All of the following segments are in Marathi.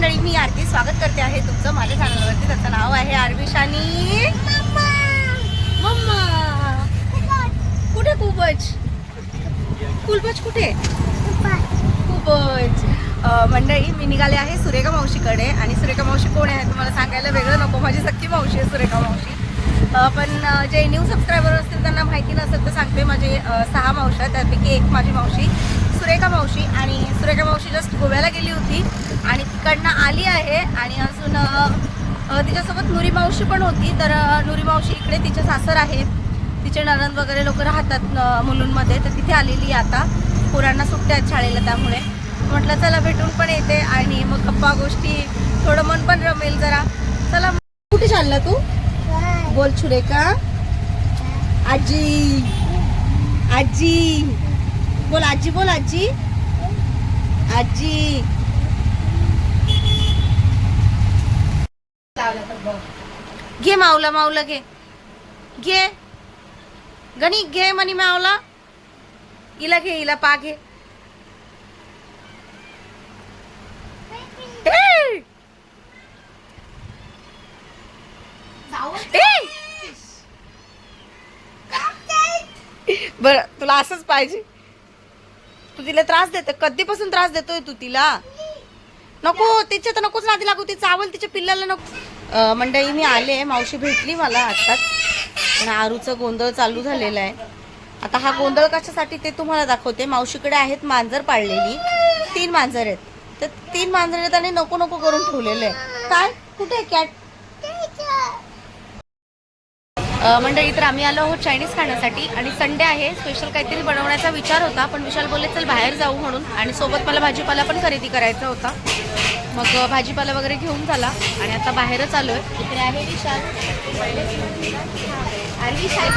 मंडळी मी आरती स्वागत करते आहे तुमचं माझ्या चॅनलवरती त्याचं नाव आहे आरविशानी आणि मम्मा. कुठे कुबज? कुलबज कुठे? खूपच मंडळी मी निघाले आहे सुरेखा मावशीकडे. आणि सुरेखा मावशी कोण आहे? तुम्हाला सांगायला वेगळं नको. माझी सख्खी मावशी आहे सुरेखा मावशी. पण जे न्यू सबस्क्रायबर असतील त्यांना माहिती नसेल तर सांगते. माझे सहा मावशी आहेत. त्यापैकी एक माझी मावशी. सुरेखा मावशी आणि सुरेखा मावशी जस्ट गोव्याला गेली होती आणि तिकडनं आली आहे आणि अजून तिच्यासोबत नुरी मावशी पण होती. तर नुरी मावशी इकडे तिचे सासर आहे तिचे नणंद वगैरे लोक राहतात अ, मुलुंडमध्ये. तर तिथे आलेली आता. पोरांना सुट्ट्या आहेत शाळेला त्यामुळे. म्हटलं चला भेटून पण येते आणि मग गप्पा गोष्टी थोडं मन पण रमेल जरा. चला कुठे चालला तू? बोल सुरेखा. आजी. आजी. बोल आजी बोल आजी. आजी. घे मावला मावला घे. घे. गणी घे मनी मावला हिला घे हिला पा घे! बर तुला असंच पाहिजे. तू तिला त्रास देते. कधीपासून त्रास देतोय तू तिला? नको तिच्या तर नकोच नादी लागू. ती चावल तिच्या पिल्लाला नको. मंडळी मी आले. मावशी भेटली मला आत्ताच. आणि आरूचं गोंधळ चालू झालेला आहे. आता हा गोंधळ कशासाठी ते तुम्हाला दाखवते. मावशीकडे आहेत मांजर पाळलेली. तीन मांजर आहेत. तर तीन मांजर आहेत त्यांनी नको नको करून ठेवलेले आहे काय? कुठे आहे कॅट मंडळी तर आम्ही आलो आहोत चायनीज खाण्यासाठी आणि संडे आहे. स्पेशल काहीतरी बनवण्याचा विचार होता पण विशाल बोलले चल बाहेर जाऊ म्हणून. आणि सोबत मला भाजीपाला पण खरेदी करायचा होता. मग भाजीपाला वगैरे घेऊन झाला आणि आता बाहेरच आलोय. इकडे आहे विशाल. आणि विशाल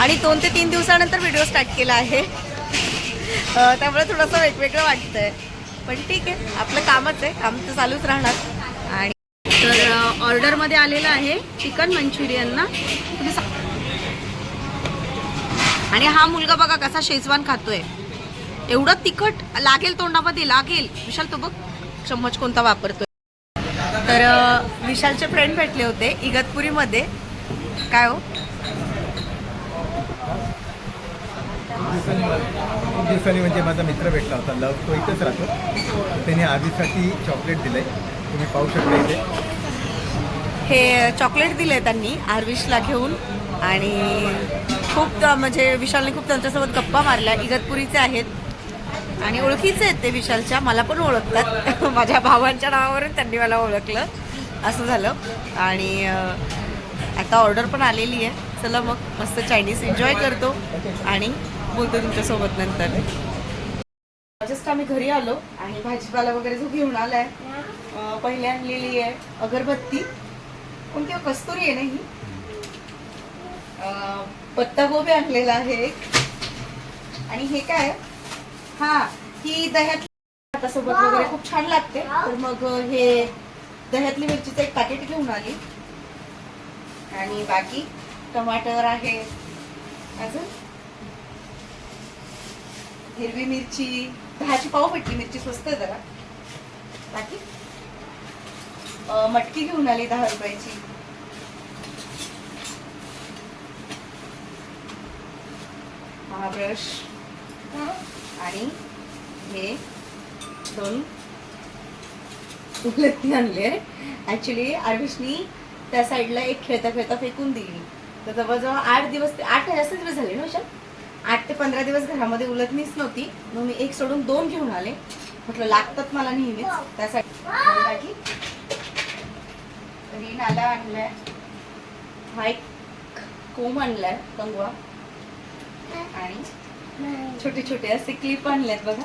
आणि दोन ते तीन दिवसानंतर व्हिडिओ स्टार्ट केला आहे. त्यामुळे थोडंसं वेगवेगळं वाटतंय. पण ठीक आहे आपलं कामच आहे. काम तर चालूच राहणार. तर ऑर्डरमध्ये आलेलं आहे चिकन मंचुरियन ना तुम्ही आणि हा मुलगा बघा कसा शेजवान खातोय. एवढं तिखट लागेल तोंडामध्ये लागेल. विशाल तो बघ चम्मच कोणता वापरतोय. तर विशालचे फ्रेंड भेटले होते इगतपुरीमध्ये. काय हो? खूप दिवसांनी म्हणजे माझा मित्र भेटला होता. लव तो इथंच राहतो. त्याने आधीसाठी चॉकलेट दिलंय. तुम्ही पाहू शकता इथे. हे चॉकलेट दिले त्यांनी आरविशला घेऊन. आणि खूप म्हणजे विशालने खूप त्यांच्यासोबत गप्पा मारल्या. इगतपुरीचे आहेत. आणि ओळखीचे आहेत ते विशालच्या. मला पण ओळखतात. माझ्या भावांच्या नावावरून त्यांनी मला ओळखलं. असं झालं. आणि आता ऑर्डर पण आलेली आहे. चला मग मस्त चायनीज एन्जॉय करतो. आणि बोलतो तुमच्यासोबत नंतर. जस्ट आम्ही घरी आलो. आणि भाजीपाला वगैरे जो घेऊन आलाय अं, आणलेली आहे. अगरबत्ती. कोणती? कस्तुरी आहे ना ही? अं, पत्तागोबी आणलेला आहे आणि हे काय? हा ही दह्यात सोबत वगैरे खूप छान लागते. तर मग हे दह्यातली मिरचीचं एक पॅकेट घेऊन आली. आणि बाकी टमाटर आहे. अजून? हिरवी मिरची. दहाची पाव पट्टी मिरची स्वस्त आहे जरा. बाकी? मटकी घेऊन आली दहा रुपयाची. महाब्रश. आणि हे दोन उलटणी आणले. ऍक्च्युली आरविशनी त्या साईडला एक खेळता खेळता फेकून दिली. तर जवळजवळ आठ दिवस ते आठ जास्त दिवस झाले ना आठ ते पंधरा दिवस घरामध्ये उलटणीच नव्हती. मग मी एक सोडून दोन घेऊन आले. म्हटलं लागतात मला नेहमीच. त्यासाठी नाला आणलाय. हा एक कोंब आणलाय कंगवा आणि छोटे छोटे असे क्लिप आणलेत बघा.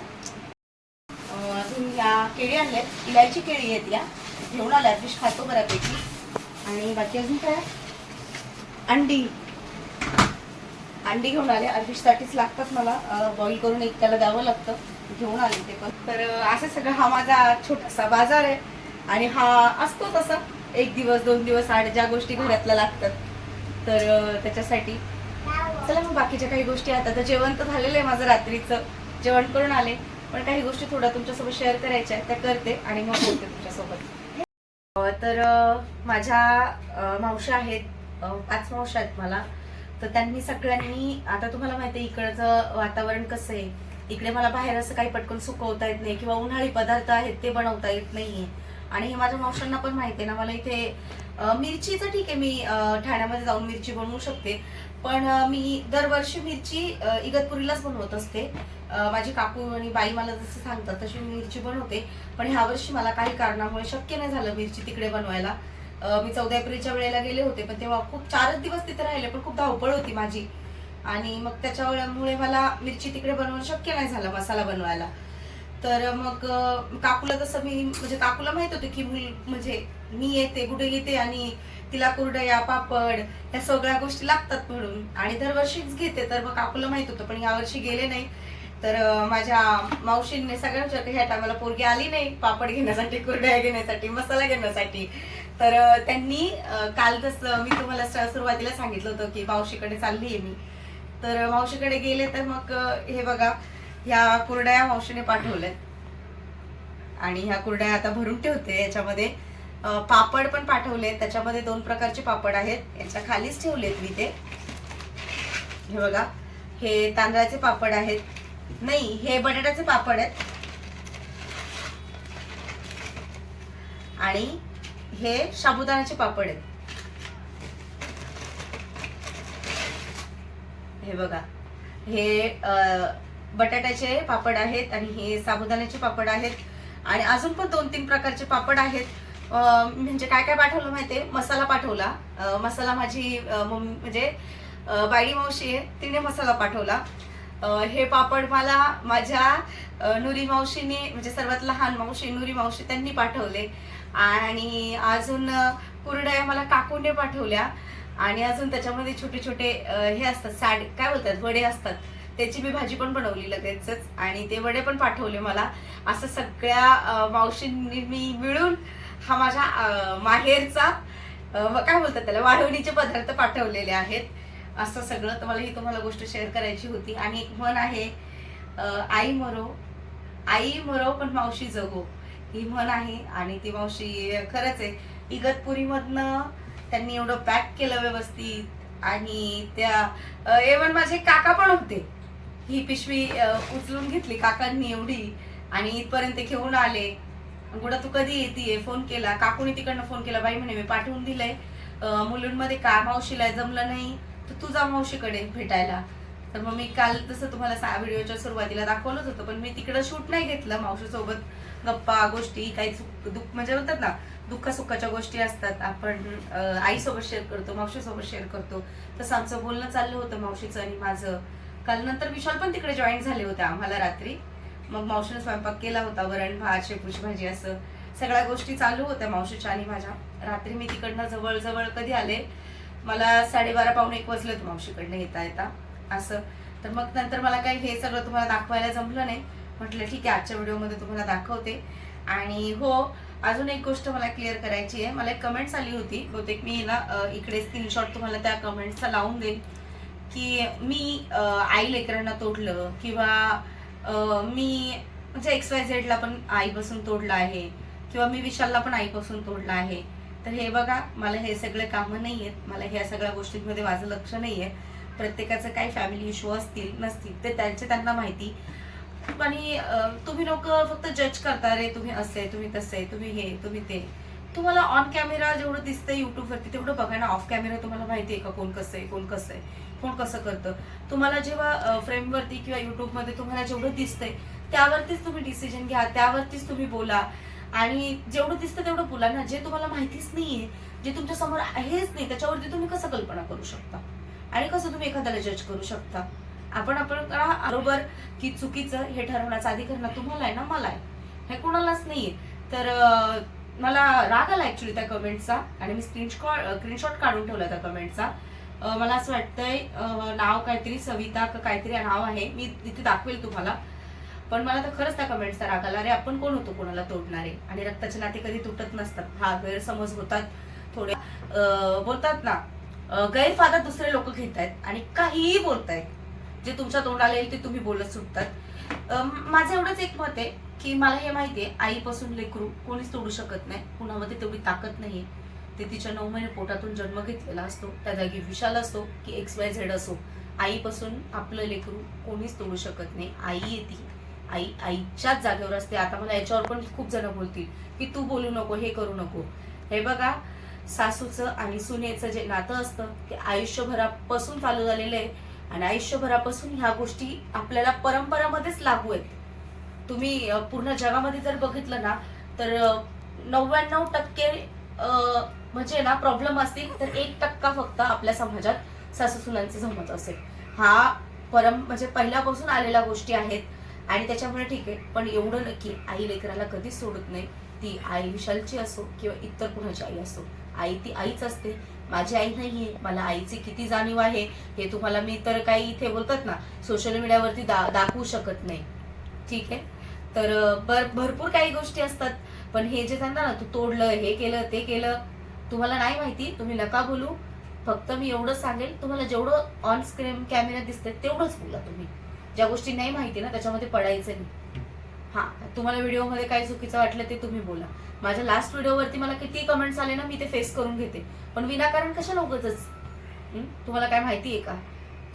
अजून या केळी आणल्यात. इलायची केळी आहेत या. घेऊन आल्या फिश खातो बऱ्यापैकी. आणि बाकी अजून काय? अंडी. अंडी घेऊन आले. साठीच लागतात मला. बॉईल करून एक त्याला द्यावं लागतं. घेऊन आले ते पण. तर असं सगळं हा माझा छोटासा बाजार आहे. आणि हा असतो तसा. एक दिवस दोन दिवस आठ ज्या गोष्टी घरातल्या लागतात तर त्याच्यासाठी. चला मग बाकीच्या काही गोष्टी आता. तर जेवण तर झालेलं आहे माझं रात्रीचं. जेवण करून आले. पण काही गोष्टी थोड्या तुमच्यासोबत शेअर करायच्या आहेत त्या करते आणि मग बोलते तुमच्यासोबत. तर माझ्या मावशा मावश्या आहेत. पाच मावश्या आहेत मला. तर त्यांनी सगळ्यांनी आता तुम्हाला माहिती आहे इकडचं वातावरण कसं आहे. इकडे मला बाहेर असं काही पटकन सुकवता येत नाही किंवा उन्हाळी पदार्थ आहेत ते बनवता येत नाहीये. आणि हे माझ्या मावशांना पण माहिती आहे ना मला इथे मिरचीचं ठीक आहे मी ठाण्यामध्ये जाऊन मिरची बनवू शकते. पण मी दरवर्षी मिरची इगतपुरीलाच बनवत असते. माझी काकू आणि बाई मला जसं सांगतात तशी मी मिरची बनवते. पण ह्या वर्षी मला काही कारणामुळे शक्य नाही झालं मिरची तिकडे बनवायला. मी चौदा एप्रिलच्या वेळेला गेले होते पण तेव्हा खूप चारच दिवस तिथे राहिले पण खूप धावपळ होती माझी. आणि मग त्याच्यामुळे मला मिरची तिकडे बनवणं शक्य नाही झालं मसाला बनवायला. तर मग काकूला तसं मी म्हणजे काकूला माहीत होतं की मुल म्हणजे मी येते कुठे येते आणि तिला कुरडया पापड या सगळ्या गोष्टी लागतात म्हणून. आणि दरवर्षीच घेते तर मग काकूला माहीत होतं पण यावर्षी गेले नाही. तर माझ्या मावशींनी सगळ्या विचारलं ह्या टायमाला पोरगी आली नाही पापड घेण्यासाठी कुरड्या घेण्यासाठी मसाला घेण्यासाठी. तर त्यांनी काल तसं मी तुम्हाला सुरुवातीला सांगितलं होतं की मावशीकडे चालली आहे मी. तर मावशीकडे गेले तर मग हे बघा ह्या कुरड्या मावशीने पाठवल्यात. आणि ह्या कुरड्या आता भरून ठेवते. याच्यामध्ये पापड पण पाठवले त्याच्यामध्ये दोन प्रकारचे पापड आहेत. याच्या खालीच ठेवलेत मी ते. हे बघा. हे तांदळाचे पापड आहेत. नाही हे बटाट्याचे पापड आहेत. आणि हे साबुदाण्याचे पापड आहेत. हे बघा. हे बटाट्याचे पापड आहेत आणि हे साबुदाण्याचे पापड आहेत. आणि अजून पण दोन तीन प्रकारचे पापड आहेत. म्हणजे काय काय पाठवलं माहितीये? मसाला पाठवला. मसाला माझी मम्मी म्हणजे बाई मावशी आहे तिने मसाला पाठवला. हे पापड मला माझ्या नुरी मावशीने म्हणजे सर्वात लहान मावशी नुरी मावशी त्यांनी पाठवले. आणि अजून कुरड्या कुरडया मला काकूने पाठवल्या. आणि अजून त्याच्यामध्ये छोटे छोटे हे असतात साड काय बोलतात? वडे असतात. त्याची मी भाजी पण बनवली लगेचच आणि ते वडे पण पाठवले मला. असं सगळ्या मावशींनी मी मिळून हा माझ्या माहेरचा काय बोलतात त्याला वाढवणीचे पदार्थ पाठवलेले आहेत. असं सगळं तर मला ही तुम्हाला गोष्ट शेअर करायची होती. आणि एक म्हण आहे आई मरो आई मरो पण मावशी जगो. ही म्हण आहे आणि ती मावशी खरंच आहे. इगतपुरीमधनं त्यांनी एवढं पॅक केलं व्यवस्थित आणि त्या एवन माझे काका पण होते. ही पिशवी उचलून घेतली काकांनी एवढी आणि इथपर्यंत घेऊन आले. गुडा तू कधी येते फोन केला. काकूने तिकडनं फोन केला बाई म्हणे मी पाठवून दिलंय. मुलींमध्ये का मावशीला जमलं नाही? तर तुझा मावशीकडे भेटायला. तर मग मी काल तसं तुम्हाला व्हिडिओच्या सुरुवातीला दाखवलंच होतं पण मी तिकडं शूट नाही घेतलं मावशीसोबत. गप्पा गोष्टी काही दुःख म्हणजे म्हणतात ना दुःख सुखाच्या गोष्टी असतात. आपण आईसोबत शेअर करतो मावशीसोबत शेअर करतो. तसं आमचं बोलणं चाललं होतं मावशीचं आणि माझं. काल नंतर विशाल पण तिकडे जॉईन झाले होते आम्हाला रात्री. मग मावशीनं स्वयंपाक केला होता वरण भात शेपूची भाजी असं. सगळ्या गोष्टी चालू होत्या मावशीच्या आणि माझ्या. रात्री मी तिकडनं जवळजवळ कधी आले? मला साडेबारा पावणे एक वाजलं होते मावशीकडनं येता येता. असं. तर मग नंतर मला काही हे सगळं तुम्हाला दाखवायला जमलं नाही. म्हटलं ठीक आहे आजच्या व्हिडिओमध्ये तुम्हाला दाखवते. आणि हो अजून एक गोष्ट मला क्लिअर करायची आहे. मला एक कमेंट्स आली होती. बहुतेक मी ना इकडे स्क्रीनशॉट तुम्हाला त्या कमेंट्सचा लावून देईन. की मी आई लेकरांना तोडलं किंवा मी म्हणजे एक्स वाय झेडला पण आईपासून तोडलं आहे किंवा मी विशालला पण आईपासून तोडलं आहे. तर हे बघा मला हे सगळे कामं नाही आहेत मला ह्या सगळ्या गोष्टींमध्ये माझं लक्ष नाही आहे प्रत्येकाचं काही फॅमिली इश्यू असतील नसतील ते त्यांचे त्यांना माहिती. आणि तुम्ही लोक फक्त जज करता रे तुम्ही असे तुम्ही तसे तुम्ही हे तुम्ही ते. तुम्हाला ऑन कॅमेरा जेवढं दिसतंय युट्यूबवरती तेवढं बघा ना. ऑफ कॅमेरा तुम्हाला माहिती आहे का कोण कसं आहे कोण कसं आहे कोण कसं करतं. तुम्हाला जेव्हा फ्रेमवरती किंवा युट्यूबमध्ये तुम्हाला जेवढं दिसतंय त्यावरतीच तुम्ही डिसिजन घ्या त्यावरतीच तुम्ही बोला. आणि जेवढं दिसतं तेवढं बोला ना. जे तुम्हाला माहितीच नाहीये जे तुमच्यासमोर आहेच नाही त्याच्यावरती तुम्ही कसं कल्पना करू शकता? आणि कसं तुम्ही एखाद्याला जज करू शकता? आपण आपण बरोबर की चुकीचं हे ठरवण्याचा अधिकार तुम्हाला आहे ना मला आहे हे कोणालाच नाहीये. तर मला राग आला ॲक्च्युली त्या कमेंटचा आणि मी स्क्रीनशॉट स्क्रीनशॉट काढून ठेवला त्या कमेंटचा मला असं वाटतंय नाव काहीतरी सविता का काहीतरी नाव आहे मी तिथे दाखवेल तुम्हाला. पण मला तर खरंच त्या कमेंटचा राग आला. अरे आपण कोण होतो कोणाला तोडणारे? आणि रक्ताचे नाते कधी तुटत नसतात. हा गैरसमज होतात थोडे. बोलतात ना गैरफायदा दुसरे लोक घेत आहेत आणि काहीही बोलतायत. जे तुमच्या तोंडाला येईल ते तुम्ही बोलत सुटतात. माझं एवढंच एक मत आहे की मला हे माहिती आहे आईपासून लेकरू कोणीच तोडू शकत नाही. कुणामध्ये तेवढी ताकद नाही ते तिच्या नऊ महिने पोटातून जन्म घेतलेला असतो. त्या जागी विशाल असतो की एक्स वाय झेड असो आईपासून आपलं लेकरू कोणीच तोडू शकत नाही. आई येते. आई आईच्याच जागेवर असते. आता मला याच्यावर पण खूप जण बोलतील की तू बोलू नको हे करू नको. हे बघा सासूचं आणि सुनेचं जे नातं असतं ते आयुष्यभरापासून चालू झालेलं आहे. आणि आयुष्यभरापासून ह्या गोष्टी आपल्याला परंपरामध्येच लागू आहेत. तुम्ही पूर्ण जगामध्ये जर बघितलं ना तर नव्याण्णव टक्के म्हणजे ना प्रॉब्लेम असतील तर एक टक्का फक्त आपल्या समाजात सासूसुनांचे जमत असेल. हा परम म्हणजे पहिल्यापासून आलेल्या गोष्टी आहेत. आणि त्याच्यामुळे ठीक आहे पण एवढं नक्की आई लेकराला कधीच सोडत नाही. ती आई विशालची असो किंवा इतर कुणाची आई असो. आई ती आईच असते. माझी आई नाहीये मला आईची किती जाणीव आहे हे तुम्हाला मी तर काही इथे बोलतात ना सोशल मीडियावरती दा दाखवू शकत नाही. ठीक आहे? तर अं, बर भरपूर काही गोष्टी असतात पण हे जे सांगता ना तू तोडलं हे केलं ते केलं तुम्हाला नाही माहिती तुम्ही नका बोलू. फक्त मी एवढंच सांगेल तुम्हाला जेवढं ऑन स्क्रीन कॅमेरा दिसते तेवढंच बोला तुम्ही. ज्या गोष्टी नाही माहिती ना त्याच्यामध्ये पडायचं नाही. हां तुम्हाला व्हिडिओमध्ये काय चुकीचं वाटलं ते तुम्ही बोला. माझ्या लास्ट व्हिडिओवरती मला किती कमेंट्स आले ना मी ते फेस करून घेते. पण विनाकारण कशा उगतच तुम्हाला काय माहिती आहे का?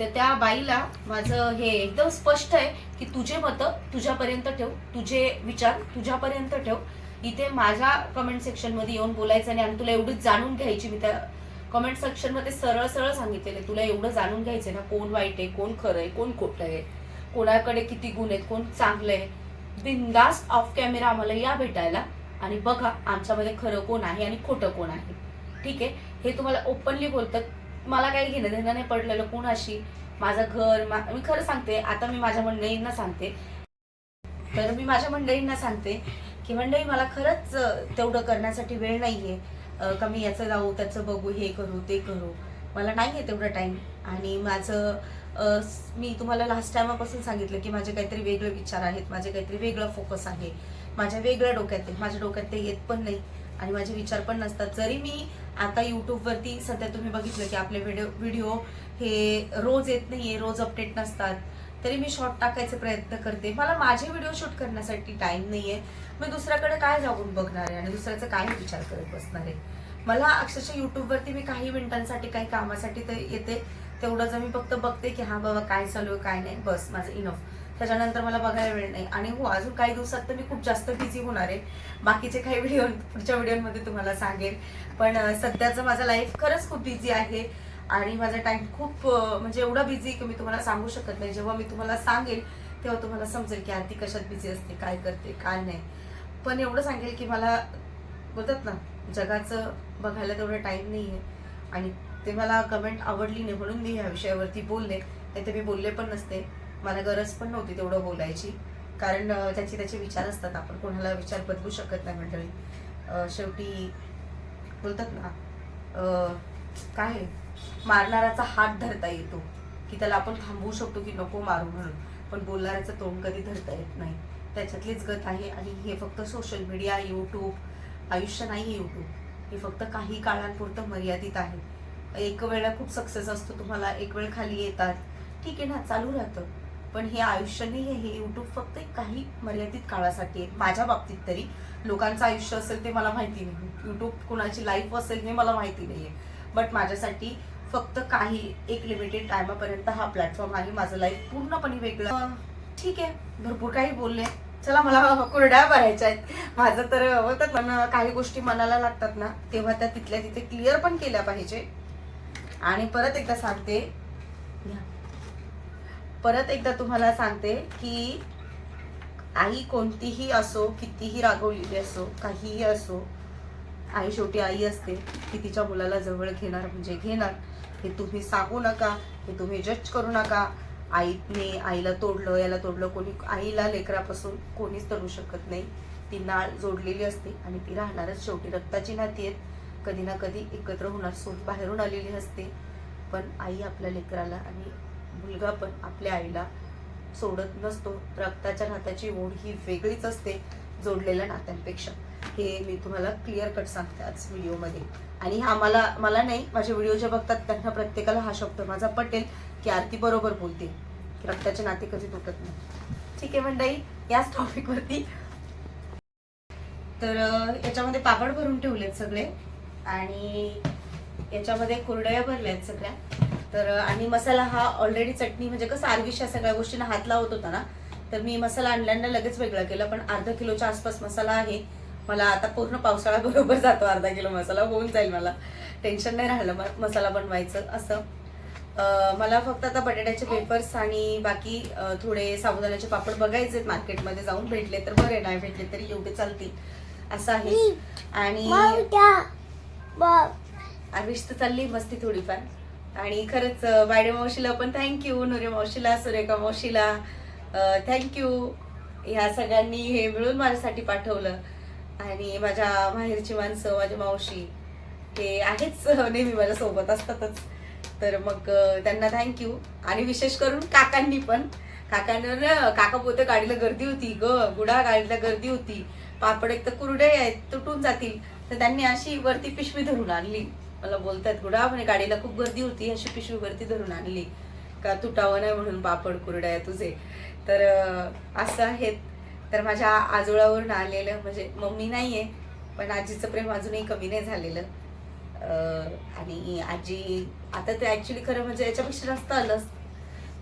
तर त्या बाईला माझं हे एकदम स्पष्ट आहे की तुझे मतं तुझ्यापर्यंत ठेव तुझे विचार तुझ्यापर्यंत ठेव. इथे माझ्या कमेंट सेक्शनमध्ये येऊन बोलायचं नाही आणि तुला एवढीच जाणून घ्यायची मी त्या कमेंट सेक्शनमध्ये सरळ सरळ सांगितलेलं तुला एवढं जाणून घ्यायचं ना कोण वाईट आहे कोण खरं आहे कोण खोटं आहे कोणाकडे किती गुण आहेत कोण चांगलं आहे. बिंदास ऑफ कॅमेरा आम्हाला या भेटायला. आणि बघा आमच्यामध्ये खरं कोण आहे आणि खोटं कोण आहे. ठीक आहे? हे तुम्हाला ओपनली बोलतात. मला काही घेणं देणं नाही पडलेलं कोणाशी. माझं घर मा- मी खरं सांगते आता मी माझ्या मंडळींना सांगते. तर मी माझ्या मंडळींना सांगते की मंडळी मला खरंच तेवढं करण्यासाठी वेळ नाहीये. आहे का मी याचं जाऊ त्याचं बघू हे करू ते करू. मला नाही आहे तेवढं टाईम आणि माझं मी तुम्हाला लास्ट टायमापासून सांगितलं की माझे काहीतरी वेगळे विचार आहेत माझे काहीतरी वेगळं फोकस आहे. माझ्या वेगळ्या डोक्यात आहे माझ्या डोक्यात ते येत पण नाही आणि माझे विचार पण नसतात. जरी मी आता यूट्यूबवरती सध्या तुम्ही बघितलं की आपले व्हिडिओ व्हिडिओ हे रोज येत नाही आहे रोज अपडेट नसतात तरी मी शॉर्ट टाकायचे प्रयत्न करते. मला माझे व्हिडिओ शूट करण्यासाठी टाईम नाही आहे मी दुसऱ्याकडे काय जाऊन बघणार आहे आणि दुसऱ्याचा काय विचार करत बसणार आहे? मला अक्षरशः यूट्यूबवरती मी काही मिनिटांसाठी काही कामासाठी तर येते. तेवढं जर मी फक्त बघते की हा बाबा काय चालू आहे काय नाही. बस माझं इनफ त्याच्यानंतर मला बघायला वेळ नाही. आणि हो अजून काही दिवसात तर मी खूप जास्त बिझी होणार आहे. बाकीचे काही व्हिडिओ पुढच्या व्हिडिओमध्ये तुम्हाला सांगेन. पण सध्याचं माझं लाईफ खरंच खूप बिझी आहे. आणि माझा टाइम खूप म्हणजे एवढा बिझी की मी तुम्हाला सांगू शकत नाही. जेव्हा मी तुम्हाला सांगेल तेव्हा तुम्हाला समजेल की आरती कशात बिझी असते काय करते काय नाही. पण एवढं सांगेल की मला बोलतात ना जगाचं बघायला तेवढं टाईम नाही आहे आणि ते मला कमेंट आवडली नाही म्हणून मी ह्या विषयावरती बोलले. नाही तर मी बोलले पण नसते. मला गरज पण नव्हती तेवढं बोलायची. कारण त्याचे त्याचे विचार असतात. आपण कोणाला विचार बदलू शकत नाही मंडळी. शेवटी बोलतात ना काय आहे? मारणाऱ्याचा हात धरता येतो. की त्याला आपण थांबवू शकतो की नको मारू म्हणून. पण बोलणाऱ्याचं तोंड कधी धरता येत नाही. त्याच्यातलीच गत आहे. आणि हे फक्त सोशल मीडिया यूट्यूब आयुष्य नाही यूट्यूब हे फक्त काही काळांपुरतं मर्यादित आहे. एक वेळा खूप सक्सेस असतो तुम्हाला एक वेळ खाली येतात. ठीक आहे ना चालू राहतं. पण हे आयुष्य नाही आहे हे यूट्यूब फक्त एक काही मर्यादित काळासाठी आहे. माझ्या बाबतीत तरी लोकांचं आयुष्य असेल ते मला माहिती नाही. यूट्यूब कुणाची लाईफ असेल हे मला माहिती नाही आहे. बट माझ्यासाठी फक्त काही एक लिमिटेड टायमापर्यंत हा प्लॅटफॉर्म आहे. माझं लाईफ पूर्णपणे वेगळं ठीक आहे भरपूर काही बोलले. चला मला कोरड्या भरायच्या आहेत. माझं तर बोलतात पण काही गोष्टी मनाला लागतात ना तेव्हा त्या तिथल्या तिथे क्लिअर पण केल्या पाहिजे. आणि परत एकदा सांगते. परत एकदा तुम्हाला सांगते की आई कोणतीही असो कितीही रागवलेली असो काहीही असो आई शेवटी आई असते ती तिच्या मुलाला जवळ घेणार म्हणजे घेणार. हे तुम्ही सांगू नका हे तुम्ही जज करू नका. आईने आईला तोडलं याला तोडलं कोणी आईला लेकरापासून कोणीच तोडू शकत नाही. ती नाळ जोडलेली असते आणि ती राहणारच शेवटी रक्ताची नाती आहेत. कधी ना कधी एकत्र होणार. सूट बाहेरून आलेली असते. पण आई आपल्या लेकराला आणि मुलगा पण आपल्या आईला सोडत नसतो. रक्ताच्या नात्याची ओढ ही वेगळीच असते जोडलेल्या नात्यांपेक्षा. हे मी तुम्हाला क्लिअर कट सांगते आज व्हिडिओमध्ये. आणि हा मला मला नाही माझे व्हिडिओ जे बघतात त्यांना प्रत्येकाला हा शब्द माझा पटेल की आरती बरोबर बोलते. की रक्ताचे नाते कधी तुटत नाही. ठीक आहे मंडळी याच टॉपिकवरती तर याच्यामध्ये पापड भरून ठेवलेत सगळे. आणि याच्यामध्ये कुरडया भरल्या आहेत सगळ्या. तर आणि मसाला हा ऑलरेडी चटणी म्हणजे कसं आरवीश या सगळ्या गोष्टींना हात लावत होता ना तर मी मसाला आणल्यानं लगेच वेगळा केला. पण अर्धा किलोच्या आसपास मसाला आहे. मला आता पूर्ण पावसाळा बरोबर जातो अर्धा किलो मसाला होऊन जाईल मला. टेन्शन नाही राहिलं मसाला बनवायचं असं. मला फक्त आता बटाट्याचे पेपर्स आणि बाकी थोडे साबुदाण्याचे पापड बघायचे मार्केटमध्ये जाऊन. भेटले तर बरे नाही भेटले तरी एवढे चालतील. असं आहे. आणि आविष तर चालली मस्ती थोडीफार. आणि खरंच बायडे मावशीला पण थँक्यू नुरे मावशीला सुरेखा मावशीला थँक्यू ह्या सगळ्यांनी हे मिळून माझ्यासाठी पाठवलं. आणि माझ्या माहेरची माणसं माझी मावशी ते आहेच नेहमी माझ्या सोबत असतातच. तर मग त्यांना थँक्यू आणि विशेष करून काकांनी पण. काकांवर ना, काका पोते गाडीला गर्दी होती ग. गुडा गाडीला गर्दी होती. पापड एक तर कुरडे आहेत तुटून जातील. तर त्यांनी अशी वरती पिशवी धरून आणली. मला बोलतात गुडा म्हणे गाडीला खूप गर्दी होती अशी पिशवी वरती धरून आणली. का तुटावं नाही म्हणून पापड कुरड्या तुझे. तर असं आहेत. तर माझ्या आजोळावरून आलेलं म्हणजे मम्मी नाही आहे पण आजीचं प्रेम अजूनही कमी नाही झालेलं. आणि आजी आता ते ॲक्च्युली खरं म्हणजे याच्यापेक्षा जास्त आलंच.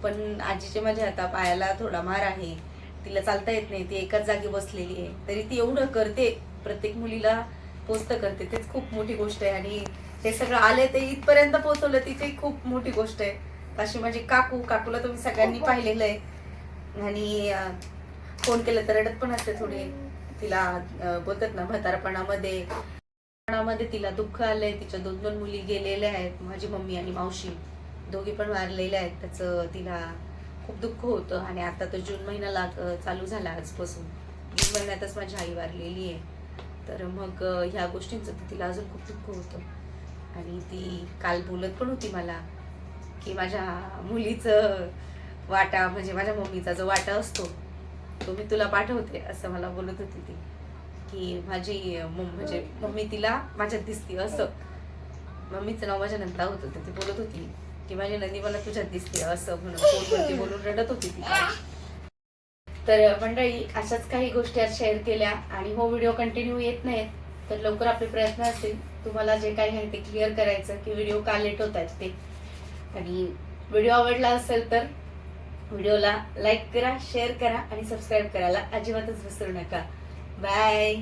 पण आजीचे माझ्या आता पायाला थोडा मार आहे. तिला चालता येत नाही ती एकाच जागी बसलेली आहे. तरी ती एवढं करते प्रत्येक मुलीला पोचतं करते. तेच खूप मोठी गोष्ट आहे. आणि हे सगळं आले ते इथपर्यंत पोहोचवलं तिथे खूप मोठी गोष्ट आहे. अशी माझी काकू काकूला तुम्ही सगळ्यांनी पाहिलेलं आहे. आणि फोन केलं तर रडत पण असते थोडी. तिला बोलतात ना म्हातारपणामध्ये. मध्ये तिला दुःख आलंय. तिच्या दोन दोन मुली गेलेल्या आहेत माझी मम्मी आणि मावशी. दोघी पण वारलेल्या आहेत. त्याचं तिला खूप दुःख होतं. आणि आता तर जून महिना लाग चालू झाला आजपासून. जून महिन्यातच माझी आई वारलेली आहे. तर मग ह्या गोष्टींचं तर तिला अजून खूप दुःख होतं. आणि ती काल बोलत पण होती मला की माझ्या मुलीचं वाटा म्हणजे माझ्या मम्मीचा जो वाटा असतो तो मी तुला पाठवते असं मला बोलत होती ती. की माझी म्हणजे मम्मी तिला माझ्यात दिसती असं. मम्मीचं नाव माझ्या नंदा होतं तर ती बोलत होती की माझी नंदी मला तुझ्यात दिसते असं म्हणून फोनवरती बोलून रडत होती ती. तर मंडळी अशाच काही गोष्टी आज शेअर केल्या आणि हो व्हिडिओ कंटिन्यू येत नाहीत तर लवकर आपले प्रयत्न असतील. तुम्हाला जे काही आहे ते क्लिअर करायचं की व्हिडिओ का लेट होत आहेत ते. आणि व्हिडिओ आवडला असेल तर व्हिडिओला लाईक करा शेअर करा आणि सबस्क्राईब करायला अजिबातच विसरू नका. बाय